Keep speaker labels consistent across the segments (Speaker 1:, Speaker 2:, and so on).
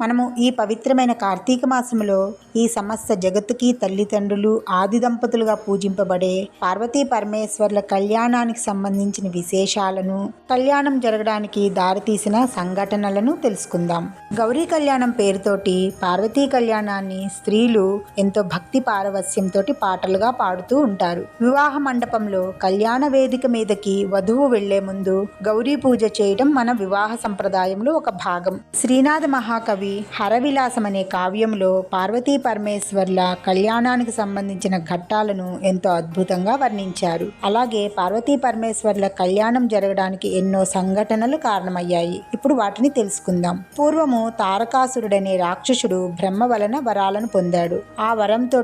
Speaker 1: మనము ఈ పవిత్రమైన కార్తీక మాసంలో ఈ సమస్త జగత్తుకి తల్లిదండ్రులు ఆది దంపతులుగా పూజింపబడే పార్వతీ పరమేశ్వర్ల కళ్యాణానికి సంబంధించిన విశేషాలను కళ్యాణం జరగడానికి దారితీసిన సంఘటనలను తెలుసుకుందాం. గౌరీ కళ్యాణం పేరుతోటి పార్వతీ కళ్యాణాన్ని స్త్రీలు ఎంతో భక్తి పారవస్యంతో పాటలుగా పాడుతూ ఉంటారు. వివాహ మండపంలో కళ్యాణ వేదిక మీదకి వధువు వెళ్ళే ముందు గౌరీ పూజ చేయడం మన వివాహ సంప్రదాయంలో ఒక భాగం. శ్రీనాథ మహాకవి హరవిలాసం అనే కావ్యంలో పార్వతీ పరమేశ్వర్ల కళ్యాణానికి సంబంధించిన ఘట్టాలను ఎంతో అద్భుతంగా వర్ణించారు. అలాగే పార్వతీ పరమేశ్వర్ల కళ్యాణం జరగడానికి ఎన్నో సంఘటనలు కారణమయ్యాయి. ఇప్పుడు వాటిని తెలుసుకుందాం. పూర్వము తారకాసురుడనే రాక్షసుడు బ్రహ్మ వలన వరాలను పొందాడు. ఆ వరంతో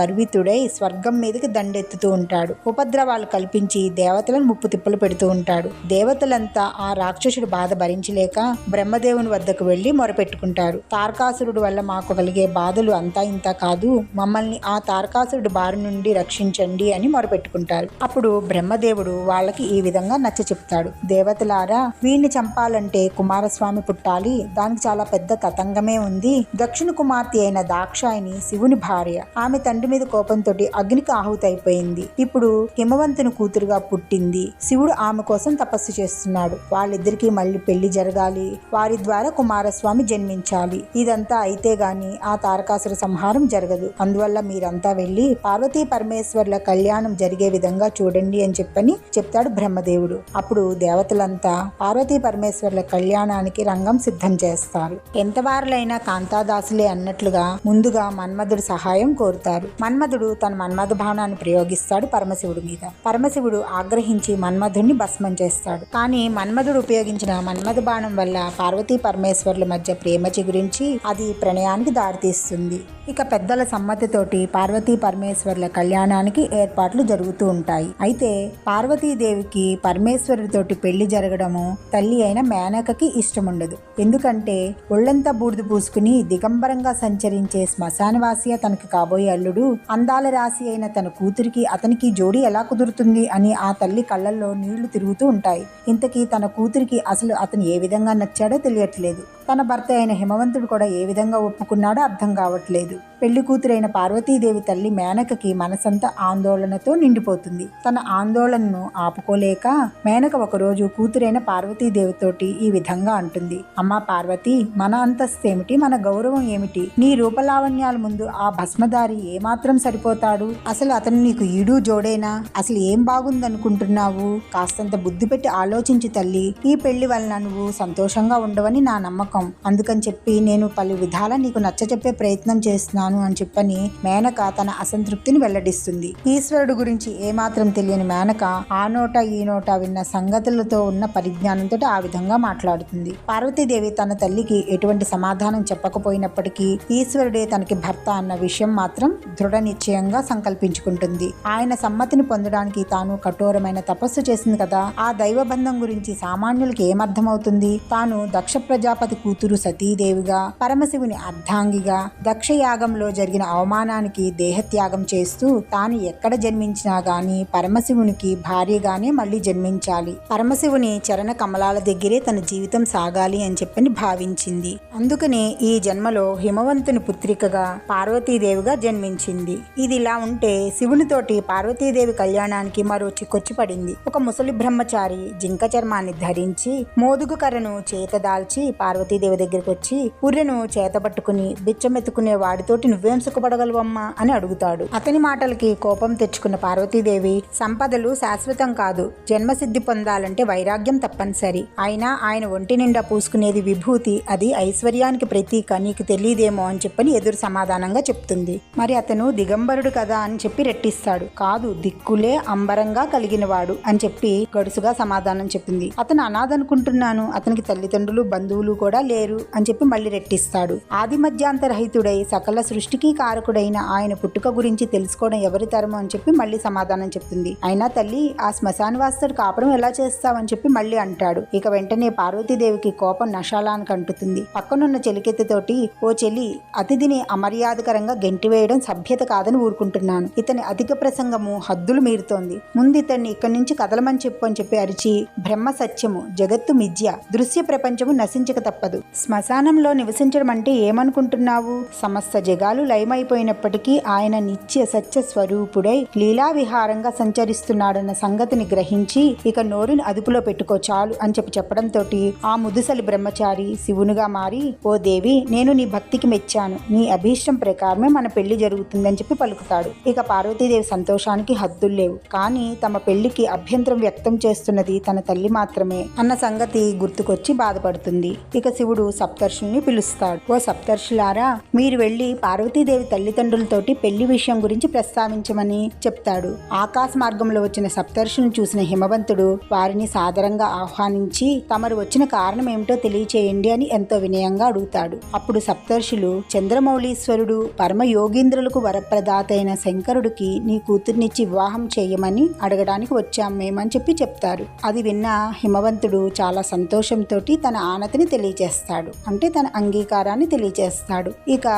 Speaker 1: గర్వితుడై స్వర్గం మీదకి దండెత్తుతూ ఉంటాడు. ఉపద్రవాలు కల్పించి దేవతలను ముప్పు తిప్పలు పెడుతూ ఉంటాడు. దేవతలంతా ఆ రాక్షసుడు బాధ భరించలేక బ్రహ్మదేవుని వద్దకు వెళ్ళి మొరపెట్టుకుంటారు. తారకాసురుడు వల్ల మాకు కలిగే బాధలు అంతా ఇంత కాదు. మమ్మల్ని ఆ తారకాసురుడు బారి నుండి రక్షించండి అని మొరపెట్టుకుంటారు. అప్పుడు బ్రహ్మదేవుడు వాళ్ళకి ఈ విధంగా నచ్చ చెప్తాడు. దేవతలారా వీడిని చంపాలంటే కుమారస్వామి పుట్టాలి. దానికి చాలా పెద్ద తతంగమే ఉంది. దక్షిణ కుమార్తె అయిన దాక్షాయిని శివుని భార్య. ఆమె తండ్రి మీద కోపంతో అగ్నికి ఆహుతి అయిపోయింది ఇప్పుడు హిమవంతుని కూతురుగా పుట్టింది. శివుడు ఆమె కోసం తపస్సు చేస్తున్నాడు. వాళ్ళిద్దరికీ మళ్ళీ పెళ్ళి జరగాలి. వారి ద్వారా కుమారస్వామి జన్మించాలి ఇదంతా అయితే గాని ఆ తారకాసుర సంహారం జరగదు. అందువల్ల మీరంతా వెళ్ళి పార్వతీ పరమేశ్వర్ల కళ్యాణం జరిగే విధంగా చూడండి అని చెప్పని చెప్తాడు బ్రహ్మదేవుడు. అప్పుడు దేవతలంతా పార్వతీ పరమేశ్వర్ల కళ్యాణానికి రంగం సిద్ధం చేస్తారు. ఎంతవారులైనా కాంతాదాసులే అన్నట్లుగా ముందుగా మన్మధుడు సహాయం కోరుతారు. మన్మధుడు తన మన్మధ బాణాన్ని ప్రయోగిస్తాడు పరమశివుడి మీద. పరమశివుడు ఆగ్రహించి మన్మధుడిని భస్మం చేస్తాడు. కానీ మన్మధుడు ఉపయోగించిన మన్మధ బాణం వల్ల పార్వతీ పరమేశ్వర్ల మధ్య ప్రేమ గురించి అది ప్రణయానికి దారితీస్తుంది. ఇక పెద్దల సమ్మతితోటి పార్వతీ పరమేశ్వర్ల కళ్యాణానికి ఏర్పాట్లు జరుగుతూ ఉంటాయి. అయితే పార్వతీదేవికి పరమేశ్వరుడితోటి పెళ్ళి జరగడము తల్లి అయిన మేనకకి ఇష్టముండదు. ఎందుకంటే ఒళ్ళంతా బూడిద పూసుకుని దిగంబరంగా సంచరించే శ్మశానవాసియ తనకి కాబోయే అల్లుడు. అందాల రాశి అయిన తన కూతురికి అతనికి జోడి ఎలా కుదురుతుంది అని ఆ తల్లి కళ్ళల్లో నీళ్ళు తిరుగుతూ ఉంటాయి. ఇంతకీ తన కూతురికి అసలు అతను ఏ విధంగా నచ్చాడో తెలియట్లేదు. తన భర్త అయిన హిమవంతుడు కూడా ఏ విధంగా ఒప్పుకున్నాడో అర్థం కావట్లేదు. Pedro. పెళ్ళి కూతురైన పార్వతీదేవి తల్లి మేనకకి మనసంతా ఆందోళనతో నిండిపోతుంది. తన ఆందోళనను ఆపుకోలేక మేనక ఒకరోజు కూతురైన పార్వతీదేవితోటి ఈ విధంగా అంటుంది. అమ్మా పార్వతి మన అంతస్తు ఏమిటి మన గౌరవం ఏమిటి? నీ రూపలావణ్యాల ముందు ఆ భస్మదారి ఏమాత్రం సరిపోతాడు? అసలు అతను నీకు ఈడు జోడేనా? అసలు ఏం బాగుందనుకుంటున్నావు? కాస్తంత బుద్ధి పెట్టి ఆలోచించి తల్లి. ఈ పెళ్ళి వలన నువ్వు సంతోషంగా ఉండవని నా నమ్మకం. అందుకని చెప్పి నేను పలు విధాల నీకు నచ్చచెప్పే ప్రయత్నం చేస్తున్నాను. అని చెప్పని మేనక తన అసంతృప్తిని వెల్లడిస్తుంది. ఈశ్వరుడు గురించి ఏమాత్రం తెలియని మేనక ఆ నోట ఈ నోట విన్న సంగతులతో ఉన్న పరిజ్ఞానంతో ఆ విధంగా మాట్లాడుతుంది. పార్వతీదేవి తన తల్లికి ఎటువంటి సమాధానం చెప్పకపోయినప్పటికీ ఈశ్వరుడే తనకి భర్త అన్న విషయం మాత్రం దృఢ నిశ్చయంగా సంకల్పించుకుంటుంది. ఆయన సమ్మతిని పొందడానికి తాను కఠోరమైన తపస్సు చేసింది కదా ఆ దైవబంధం గురించి సామాన్యులకి ఏమర్థమవుతుంది? తాను దక్ష ప్రజాపతి కూతురు సతీదేవిగా పరమశివుని అర్ధాంగిగా దక్ష యాగంలో జరిగిన అవమానానికి దేహత్యాగం చేస్తూ తాను ఎక్కడ జన్మించినా గాని పరమశివునికి భార్యగానే మళ్ళీ జన్మించాలి. పరమశివుని చరణ కమలాల దగ్గరే తన జీవితం సాగాలి అని చెప్పని భావించింది. అందుకనే ఈ జన్మలో హిమవంతుని పుత్రికగా పార్వతీదేవిగా జన్మించింది. ఇది ఇలా ఉంటే శివునితోటి పార్వతీదేవి కళ్యాణానికి మరో చిక్కొచ్చి పడింది. ఒక ముసలి బ్రహ్మచారి జింక చర్మాన్ని ధరించి మోదుగు కర్రను చేత దాల్చి పార్వతీదేవి దగ్గరికి వచ్చి ఉర్రెను చేతబట్టుకుని బిచ్చమెత్తుకునే వాడితోటి నువ్వేం సుఖపడగలవమ్మా అని అడుగుతాడు. అతని మాటలకి కోపం తెచ్చుకున్న పార్వతీదేవి సంపదలు శాశ్వతం కాదు జన్మసిద్ధి పొందాలంటే వైరాగ్యం తప్పనిసరి. అయినా ఆయన ఒంటి నిండా పూసుకునేది విభూతి అది ఐశ్వర్యానికి ప్రతీక నీకు తెలియదేమో అని చెప్పని ఎదురు సమాధానంగా చెప్తుంది. మరి అతను దిగంబరుడు కదా అని చెప్పి రెట్టిస్తాడు. కాదు దిక్కులే అంబరంగా కలిగినవాడు అని చెప్పి గడుసుగా సమాధానం చెప్పింది. అతను అనాథనుకుంటున్నాను అతనికి తల్లిదండ్రులు బంధువులు కూడా లేరు అని చెప్పి మళ్ళీ రెట్టిస్తాడు. ఆది మధ్యాంతరహితుడై సకల సృష్టికి కారకుడైన ఆయన పుట్టుక గురించి తెలుసుకోవడం ఎవరి తరమో అని చెప్పి మళ్ళీ సమాధానం చెప్తుంది. అయినా తల్లి ఆ శ్మశానవాసుడు కాపురం ఎలా చేస్తావని చెప్పి మళ్ళీ అంటాడు. ఇక వెంటనే పార్వతీదేవికి కోపం నషాలానికి అంటుతుంది పక్కనున్న చెలికెత్తతోటి ఓ చెలి అతిథిని అమర్యాదకరంగా గెంటివేయడం సభ్యత కాదని ఊరుకుంటున్నాను. ఇతని అధిక ప్రసంగము హద్దులు మీరుతోంది. ముందు ఇతన్ని ఇక్కడి నుంచి కదలమని చెప్పు అని చెప్పి అరిచి బ్రహ్మ సత్యము జగత్తు మిథ్య దృశ్య ప్రపంచము నశించక తప్పదు. శ్మశానంలో నివసించడం అంటే ఏమనుకుంటున్నావు? సమస్త జగ జగాలు లయమైపోయినప్పటికీ ఆయన నిత్య సత్య స్వరూపుడై లీలా విహారంగా సంచరిస్తున్నాడన్న సంగతిని గ్రహించి ఇక నోరుని అదుపులో పెట్టుకో చాలు అని చెప్పి చెప్పడంతో ఆ ముదుసలి బ్రహ్మచారి శివునిగా మారి ఓ దేవి నేను నీ భక్తికి మెచ్చాను. నీ అభీష్టం ప్రకారమే మన పెళ్ళి జరుగుతుందని చెప్పి పలుకుతాడు. ఇక పార్వతీదేవి సంతోషానికి హద్దులు లేవు. కానీ తమ పెళ్ళికి అభ్యంతరం వ్యక్తం చేస్తున్నది తన తల్లి మాత్రమే అన్న సంగతి గుర్తుకొచ్చి బాధపడుతుంది. ఇక శివుడు సప్తర్షుల్ని పిలుస్తాడు. ఓ సప్తర్షులారా మీరు వెళ్ళి పార్వతీదేవి తల్లిదండ్రులతోటి పెళ్ళి విషయం గురించి ప్రస్తావించమని చెప్తాడు. ఆకాశ మార్గంలో వచ్చిన సప్తర్షులను చూసిన హిమవంతుడు వారిని సాదరంగా ఆహ్వానించి తమరు వచ్చిన కారణం ఏమిటో తెలియచేయండి అని ఎంతో వినయంగా అడుగుతాడు. అప్పుడు సప్తర్షులు చంద్రమౌళీశ్వరుడు పరమ యోగీంద్రులకు వరప్రదాత అయిన శంకరుడికి నీ కూతుర్నిచ్చి వివాహం చేయమని అడగడానికి వచ్చాం మేమని చెప్పి చెప్తారు. అది విన్న హిమవంతుడు చాలా సంతోషంతో తన ఆనతిని తెలియజేస్తాడు అంటే తన అంగీకారాన్ని తెలియజేస్తాడు ఇక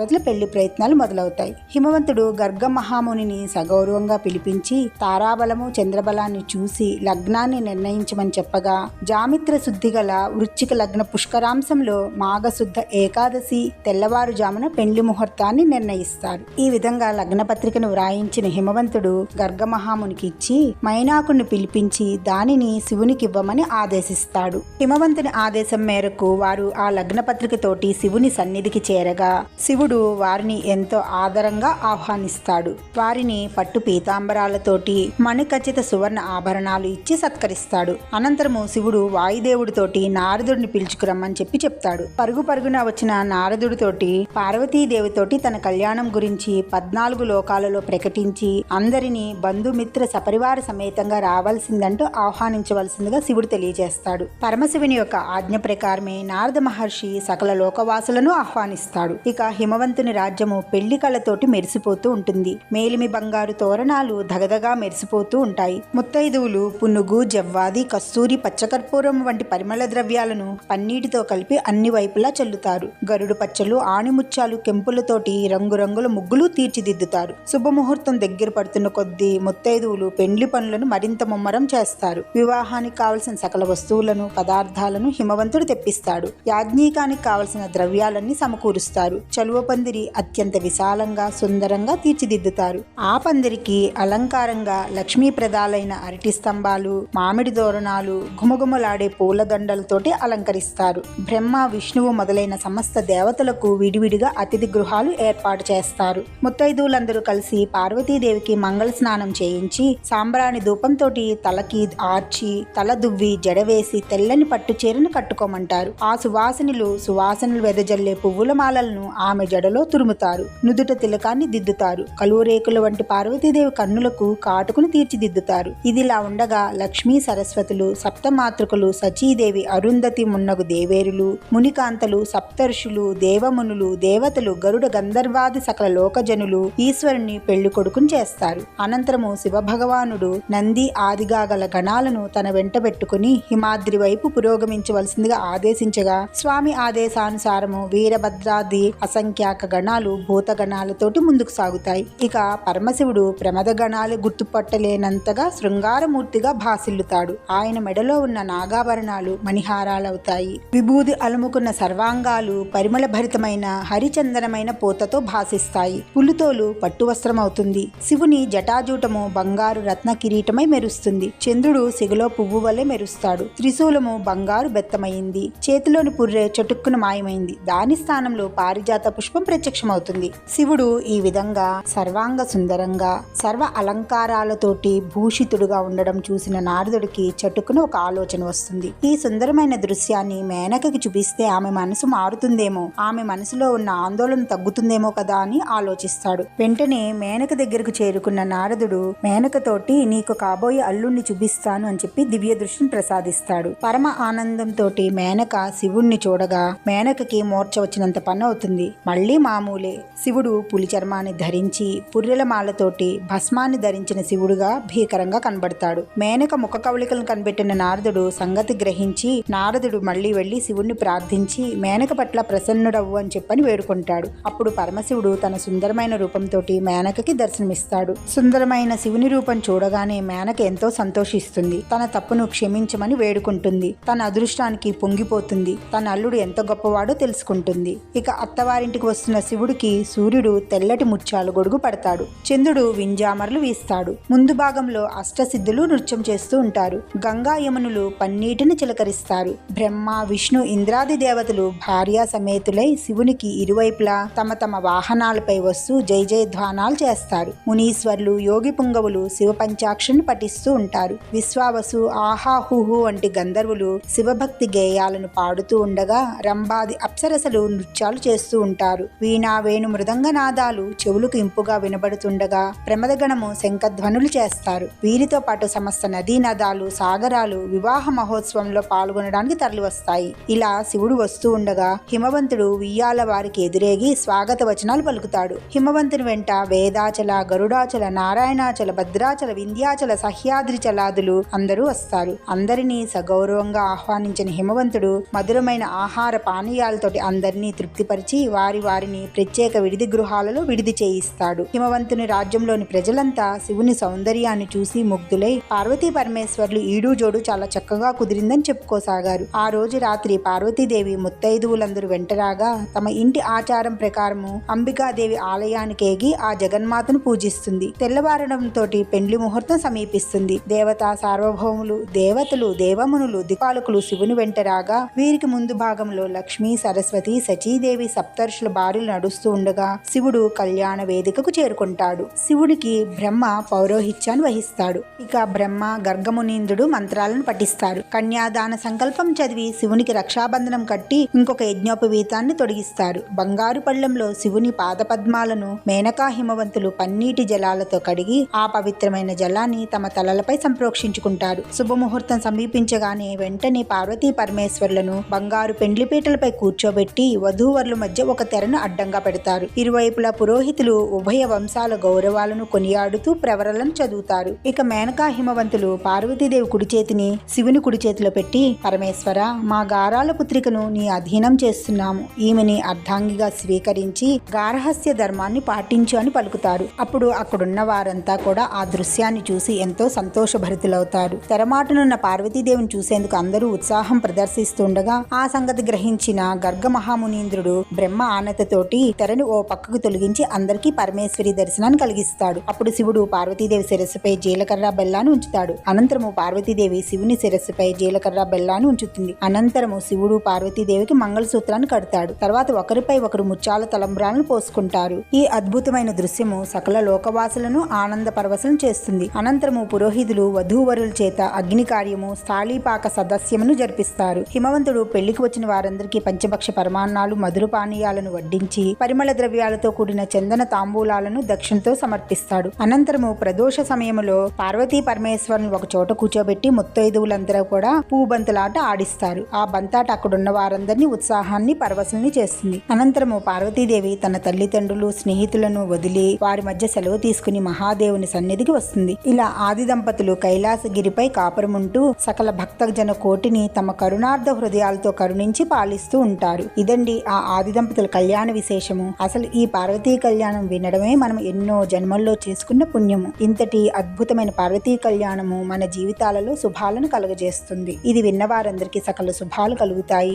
Speaker 1: శివపార్వతుల పెళ్ళి ప్రయత్నాలు మొదలవుతాయి. హిమవంతుడు గర్గ మహామునిని సగౌరవంగా పిలిపించి తారాబలము చంద్రబలాన్ని చూసి లగ్నాన్ని నిర్ణయించమని చెప్పగా జామిత్ర శుద్ధి గల వృచ్చిక లగ్న పుష్కరాంశంలో మాఘశుద్ధ ఏకాదశి తెల్లవారుజామున పెండ్లి ముహూర్తాన్ని నిర్ణయిస్తారు. ఈ విధంగా లగ్న పత్రికను వ్రాయించిన హిమవంతుడు గర్గ మహామునికి ఇచ్చి మైనాకుని పిలిపించి దానిని శివునికి ఇవ్వమని ఆదేశిస్తాడు. హిమవంతుని ఆదేశం మేరకు వారు ఆ లగ్న పత్రికతోటి శివుని సన్నిధికి చేరగా శివుడు వారిని ఎంతో ఆదరంగా ఆహ్వానిస్తాడు. వారిని పట్టు పీతాంబరాలతోటి మణిఖచ్చిత సువర్ణ ఆభరణాలు ఇచ్చి సత్కరిస్తాడు. అనంతరము శివుడు వాయుదేవుడితోటి నారదుడిని పిలుచుకురమ్మని చెప్పి చెప్తాడు. పరుగు పరుగున వచ్చిన నారదుడితోటి పార్వతీదేవితోటి తన కళ్యాణం గురించి పద్నాలుగు లోకాలలో ప్రకటించి అందరినీ బంధుమిత్ర సపరివార సమేతంగా రావాల్సిందంటూ ఆహ్వానించవలసిందిగా శివుడు తెలియజేస్తాడు. పరమశివుని యొక్క ఆజ్ఞ ప్రకారమే నారద మహర్షి సకల లోకవాసులను ఆహ్వానిస్తాడు. ఇక హిమ ధనవంతుని రాజ్యము పెళ్ళి కళ్ళతోటి మెరిసిపోతూ ఉంటుంది. మేలిమి బంగారు తోరణాలు ధగధగా మెరిసిపోతూ ఉంటాయి. ముత్తైదువులు పునుగు జవ్వాది కస్తూరి పచ్చకర్పూరం వంటి పరిమళ ద్రవ్యాలను పన్నీటితో కలిపి అన్ని వైపులా చల్లుతారు. గరుడు పచ్చలు ఆణిముత్యాలు కెంపులతోటి రంగురంగుల ముగ్గులు తీర్చిదిద్దుతారు. శుభముహూర్తం దగ్గర పడుతున్న కొద్దీ ముత్తైదువులు పెండ్లి పనులను మరింత ముమ్మరం చేస్తారు. వివాహానికి కావలసిన సకల వస్తువులను పదార్థాలను హిమవంతుడు తెప్పిస్తాడు. యాజ్ఞీకానికి కావలసిన ద్రవ్యాలన్నీ సమకూరుస్తారు. చలువ పందిరి అత్యంత విశాలంగా సుందరంగా తీర్చిదిద్దుతారు. ఆ పందిరికి అలంకారంగా లక్ష్మీప్రదాలైన అరటి స్తంభాలు మామిడి తోరణాలు గుమగుమలాడే పూలదండలతోటి అలంకరిస్తారు. బ్రహ్మ విష్ణువు మొదలైన సమస్త దేవతలకు విడివిడిగా అతిథి గృహాలు ఏర్పాటు చేస్తారు. ముత్తైదువులందరూ కలిసి పార్వతీదేవికి మంగళ స్నానం చేయించి సాంబ్రాణి ధూపంతోటి తలకి ఆర్చి తల దువ్వి జడవేసి తెల్లని పట్టు చీరను కట్టుకోమంటారు. ఆ సువాసనలు సువాసనలు వెదజల్లే పువ్వుల మాలలను ఆమె జడలో తురుముతారు. నుదుట తిలకాన్ని దిద్దుతారు. కలువరేకుల వంటి పార్వతీదేవి కన్నులకు కాటుకుని తీర్చిదిద్దుతారు. ఇదిలా ఉండగా లక్ష్మీ సరస్వతులు సప్తమాతృకులు సచీదేవి అరుంధతి మున్నగు దేవేరులు మునికాంతలు సప్తర్షులు దేవమునులు దేవతలు గరుడ గంధర్వాది సకల లోకజనులు ఈశ్వరుని పెళ్ళి కొడుకుని చేస్తారు. అనంతరము శివభగవానుడు నంది ఆదిగా గల గణాలను తన వెంట పెట్టుకుని హిమాద్రి వైపు పురోగమించవలసిందిగా ఆదేశించగా స్వామి ఆదేశానుసారము వీరభద్రాది అసంఖ్య అసంఖ్యాక గణాలు భూతగణాలతోటి ముందుకు సాగుతాయి. ఇక పరమశివుడు ప్రమద గణాలు గుర్తుపట్టలేనంతగా శృంగారమూర్తిగా భాసిల్లుతాడు. ఆయన మెడలో ఉన్న నాగాభరణాలు మణిహారాలవుతాయి. విభూది అలుముకున్న సర్వాంగాలు పరిమళ భరితమైన హరిచందనమైన పూతతో భాసిస్తాయి. పులుతోలు పట్టు వస్త్రం అవుతుంది శివుని జటాజూటము బంగారు రత్న కిరీటమై మెరుస్తుంది. చంద్రుడు సిగలో పువ్వు వలె మెరుస్తాడు. త్రిశూలము బంగారు బెత్తమైంది. చేతిలోని పుర్రె చటుక్కున మాయమైంది. దాని స్థానంలో పారిజాత పుష్ప ప్రత్యక్షమవుతుంది. శివుడు ఈ విధంగా సర్వాంగ సుందరంగా సర్వ అలంకారాలతోటి భూషితుడుగా ఉండడం చూసిన నారదుడికి చటుకున ఒక ఆలోచన వస్తుంది. ఈ సుందరమైన దృశ్యాన్ని మేనకకి చూపిస్తే ఆమె మనసు మారుతుందేమో ఆమె మనసులో ఉన్న ఆందోళన తగ్గుతుందేమో కదా అని ఆలోచిస్తాడు. వెంటనే మేనక దగ్గరకు చేరుకున్న నారదుడు మేనకతోటి నీకు కాబోయే అల్లుణ్ణి చూపిస్తాను అని చెప్పి దివ్య దృష్టిని ప్రసాదిస్తాడు. పరమ ఆనందంతో మేనక శివుణ్ణి చూడగా మేనకకి మోర్చ వచ్చినంత పని అవుతుంది. మళ్ళీ మళ్ళీ మామూలే. శివుడు పులి చర్మాన్ని ధరించి పుర్రెల మాలతోటి భస్మాన్ని ధరించిన శివుడుగా భీకరంగా కనబడతాడు. మేనక ముఖ కవళికలను కనిపెట్టిన నారదుడు సంగతి గ్రహించి నారదుడు మళ్ళీ వెళ్ళి శివుణ్ణి ప్రార్థించి మేనక పట్ల ప్రసన్నుడవ్వు అని చెప్పని వేడుకుంటాడు. అప్పుడు పరమశివుడు తన సుందరమైన రూపంతోటి మేనకకి దర్శనమిస్తాడు. సుందరమైన శివుని రూపం చూడగానే మేనక ఎంతో సంతోషిస్తుంది. తన తప్పును క్షమించమని వేడుకుంటుంది. తన అదృష్టానికి పొంగిపోతుంది. తన అల్లుడు ఎంత గొప్పవాడో తెలుసుకుంటుంది. ఇక అత్తవారింటికి వస్తున్న శివుడికి సూర్యుడు తెల్లటి ముత్యాలు గొడుగు పడతాడు. చంద్రుడు వింజామరలు వీస్తాడు. ముందు భాగంలో అష్టసిద్ధులు నృత్యం చేస్తూ ఉంటారు. గంగా యమునులు పన్నీటిని చిలకరిస్తారు. బ్రహ్మ విష్ణు ఇంద్రాది దేవతలు భార్యా సమేతులై శివునికి ఇరువైపులా తమ తమ వాహనాలపై వస్తూ జై జయధ్వానాలు చేస్తారు. మునీశ్వర్లు యోగి పుంగవులు శివ పంచాక్షిని పఠిస్తూ ఉంటారు. విశ్వావసు ఆహాహుహు వంటి గంధర్వులు శివభక్తి గేయాలను పాడుతూ ఉండగా రంభాది అప్సరసలు నృత్యాలు చేస్తూ ఉంటారు. వీణా వేణు మృదంగనాదాలు చెవులకు ఇంపుగా వినబడుతుండగా ప్రమదగణము శంఖధ్వనులు చేస్తారు. వీరితో పాటు సమస్త నదీ నదాలు సాగరాలు వివాహ మహోత్సవంలో పాల్గొనడానికి తరలివస్తాయి. ఇలా శివుడు వస్తూ ఉండగా హిమవంతుడు వియ్యాల వారికి ఎదురేగి స్వాగత వచనాలు పలుకుతాడు. హిమవంతుని వెంట వేదాచల గరుడాచల నారాయణాచల భద్రాచల వింధ్యాచల సహ్యాద్రి చలాదులు అందరూ వస్తారు. అందరినీ సగౌరవంగా ఆహ్వానించిన హిమవంతుడు మధురమైన ఆహార పానీయాలతోటి అందరినీ తృప్తిపరిచి వారి వారిని ప్రత్యేక విడిది గృహాలలో విడిది చేయిస్తాడు. హిమవంతుని రాజ్యంలోని ప్రజలంతా శివుని సౌందర్యాన్ని చూసి ముగ్ధులై పార్వతీ పరమేశ్వర్లు ఈడు జోడు చాలా చక్కగా కుదిరిందని చెప్పుకోసాగారు. ఆ రోజు రాత్రి పార్వతీదేవి ముత్తైదువులందరూ వెంటరాగా తమ ఇంటి ఆచారం ప్రకారము అంబికాదేవి ఆలయానికి ఏగి ఆ జగన్మాతను పూజిస్తుంది. తెల్లవారడంతో పెండ్లి ముహూర్తం సమీపిస్తుంది. దేవత సార్వభౌములు దేవతలు దేవమునులు దిపాలకులు శివుని వెంటరాగా వీరికి ముందు భాగంలో లక్ష్మీ సరస్వతి సచీదేవి సప్తర్షుల బారులు నడుస్తూ ఉండగా శివుడు కళ్యాణ వేదికకు చేరుకుంటాడు. శివుడికి బ్రహ్మ పౌరోహిత్యాన్ని వహిస్తాడు. ఇక బ్రహ్మ గర్గమునీంద్రుడు మంత్రాలను పఠిస్తారు. కన్యాదాన సంకల్పం చదివి శివునికి రక్షాబంధనం కట్టి ఇంకొక యజ్ఞోపవీతాన్ని తొడిగిస్తారు. బంగారు పళ్ళెంలో శివుని పాదపద్మాలను మేనకా హిమవంతులు పన్నీటి జలాలతో కడిగి ఆ పవిత్రమైన జలాన్ని తమ తలలపై సంప్రోక్షించుకుంటారు. శుభముహూర్తం సమీపించగానే వెంటనే పార్వతీ పరమేశ్వర్లను బంగారు పెండ్లిపీటలపై కూర్చోబెట్టి వధూవరుల మధ్య ఒక తెరను అడ్డంగా పెడతారు. ఇరువైపులా పురోహితులు ఉభయ వంశాల గౌరవాలను కొనియాడుతూ ప్రవరలను చదువుతారు. ఇక మేనకా హిమవంతులు పార్వతీదేవి కుడి చేతిని శివుని కుడి చేతిలో పెట్టి పరమేశ్వర మా గారాల పుత్రికను నీ అధీనం చేస్తున్నాము. ఈమెని అర్ధాంగిగా స్వీకరించి గారహస్య ధర్మాన్ని పాటించు అని పలుకుతారు. అప్పుడు అక్కడున్న వారంతా కూడా ఆ దృశ్యాన్ని చూసి ఎంతో సంతోషభరితులవుతారు. తెరమాటనున్న పార్వతీదేవిని చూసేందుకు అందరూ ఉత్సాహం ప్రదర్శిస్తుండగా ఆ సంగతి గ్రహించిన గర్గ మహామునీంద్రుడు బ్రహ్మ ఆనతతోటి తెరను ఓ పక్కకు తొలగించి అందరికీ పరమేశ్వరి దర్శనాన్ని కలిగిస్తాడు. అప్పుడు శివుడు పార్వతీదేవి శిరస్సుపై జీలకర్ర బెల్లాను ఉంచుతాడు. అనంతరము పార్వతీదేవి శివుని శిరస్సుపై జీలకర్ర బెల్లాను ఉంచుతుంది. అనంతరము శివుడు పార్వతీదేవికి మంగళసూత్రాన్ని కడతాడు. తర్వాత ఒకరిపై ఒకరు ముత్యాల తలంబ్రాలను పోసుకుంటారు. ఈ అద్భుతమైన దృశ్యము సకల లోకవాసులను ఆనంద పరవశం చేస్తుంది. అనంతరము పురోహితులు వధూవరుల చేత అగ్ని కార్యము స్థాళీపాక సదస్యమును జరిపిస్తారు. హిమవంతుడు పెళ్ళికి వచ్చిన వారందరికీ పంచభక్ష పరమాన్నాలు మధుర పానీయాలను వడ్డించి పరిమళ ద్రవ్యాలతో కూడిన చందన తాంబూలాలను దక్షిణతో సమర్పిస్తాడు. అనంతరము ప్రదోష సమయంలో పార్వతీ పరమేశ్వరుని ఒక చోట కూర్చోబెట్టి ముత్తైదువులందరూ కూడా పూబంతులాట ఆడిస్తారు. ఆ బంతాట అక్కడున్న వారందరినీ ఉత్సాహాన్ని పరవశల్ని చేస్తుంది. అనంతరము పార్వతీదేవి తన తల్లిదండ్రులు స్నేహితులను వదిలి వారి మధ్య సెలవు తీసుకుని మహాదేవుని సన్నిధికి వస్తుంది. ఇలా ఆది దంపతులు కైలాసగిరిపై కాపురముంటూ సకల భక్తజన కోటిని తమ కరుణార్థ హృదయాలతో కరుణించి పాలిస్తూ ఉంటారు. ఇదండి ఆ ఆది దంపతుల కళ్యాణ విశేషము. అసలు ఈ పార్వతీ కళ్యాణం వినడమే మనం ఎన్నో జన్మల్లో చేసుకున్న పుణ్యము. ఇంతటి అద్భుతమైన పార్వతీ కళ్యాణము మన జీవితాలలో శుభాలను కలుగజేస్తుంది. ఇది విన్న వారందరికీ సకల శుభాలు కలుగుతాయి.